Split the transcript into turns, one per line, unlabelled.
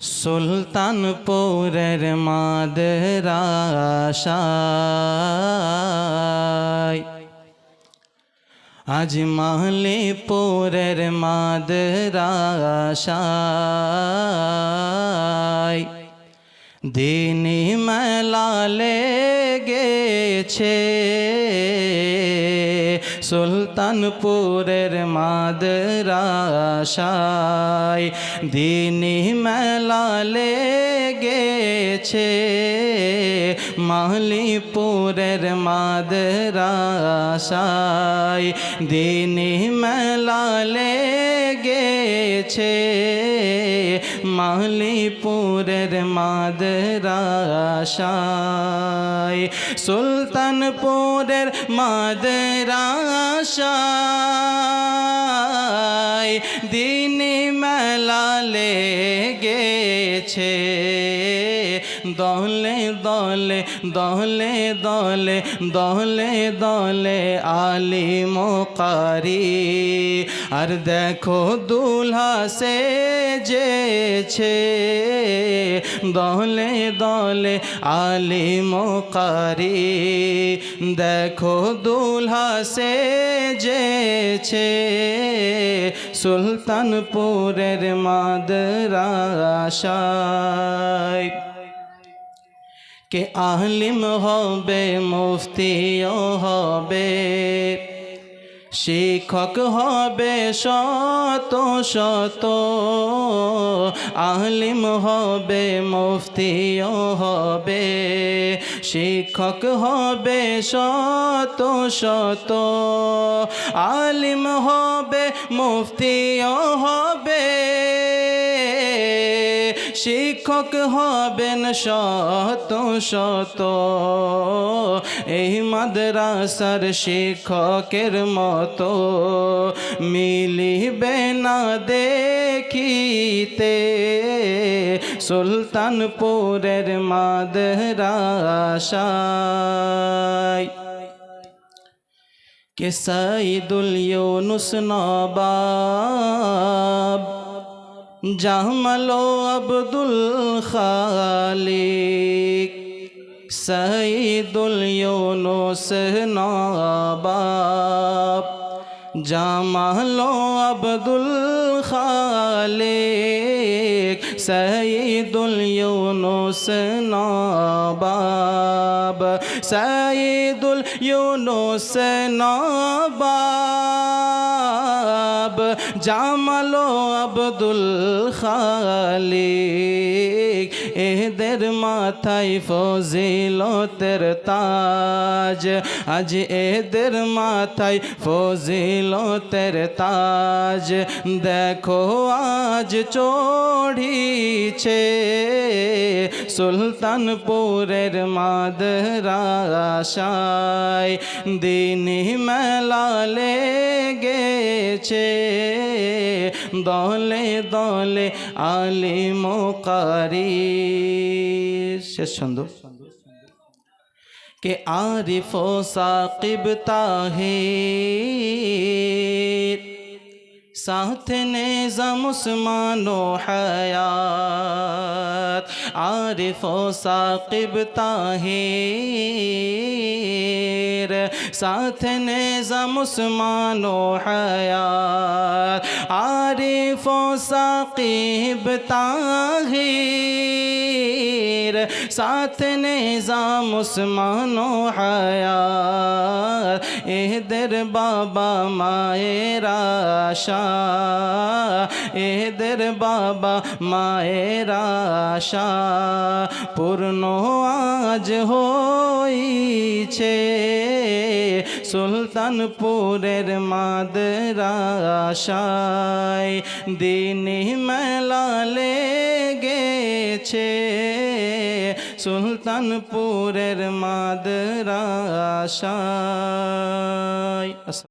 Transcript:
সুলতানপুরের মাদরাশায় আজ মাহলিপুরের মাদরাশায় দিনী মেলা লেগেছে। সুলতানপুরের মাদরাশায় দিনী মেলা লেগেছে। মাহলিপুরের মাদরাশায় দিনী মেলা লেগেছে। মাহলিপুরের মাদরাশায় সুলতানপুরের মাদরাশায় দিনী মেলা লেগেছে। দলে দলে দলে দলে দলে দলে আলি মোকারি আর দেখো দুলহা সে যেছে, দলে দলে আলি মোকারি দেখো দুলহা সে যেছে, সুলতানপুরের মাদরাশায় কে আহলিম হবে, মুফতিও হবে। শিক্ষক হবে শত শত আলিম হবে, মুফতিও হবে। শিক্ষক হবে শত শত, আলিম হবে, মুফতিও হবে। শিক্ষক হবেন শত শত। এই মাদ্রাসার শিক্ষকের মতো মিলিবে না দেখিতে। সুলতানপুরের মাদ্রাসায় কে সাইদুল ইউনুস জাহমালো আব্দুল খালিক, সাইদুল ইউনুস নবাব। জামালো আব্দুল খালিক, সাইদুল ইউনুস নবাব। সাইদুল ইউনুস নবাব। জামালো আব্দুল খালিক এদের মাথায় ফজিলতের তাজ। আজ এদের মাথায় ফজিলতের তাজ। দেখো আজ চড়িছে সুলতানপুরের মাদরাশায় দিনী মেলা লেগেছে। দলে দলে আলি মোকারি শেষ ছন্দ কে আরিফ ও সাকিব তাহির সাথ নিজাম উসমান ও হায়াত আরিফ ও সাকিব তাহির সাথ নিজাম উসমান ও হায়াত আরিফ সাকিব তাহির সাথ নিজাম উসমান ও হায়াত এদের বাবা মায়ের আশা এদের বাবা মায়ের আশা পূর্ণ আজ হইছে সুলতানপুরের মাদরাশায় দিনী মেলা লেগেছে। সুলতানপুরের মাদরাশায়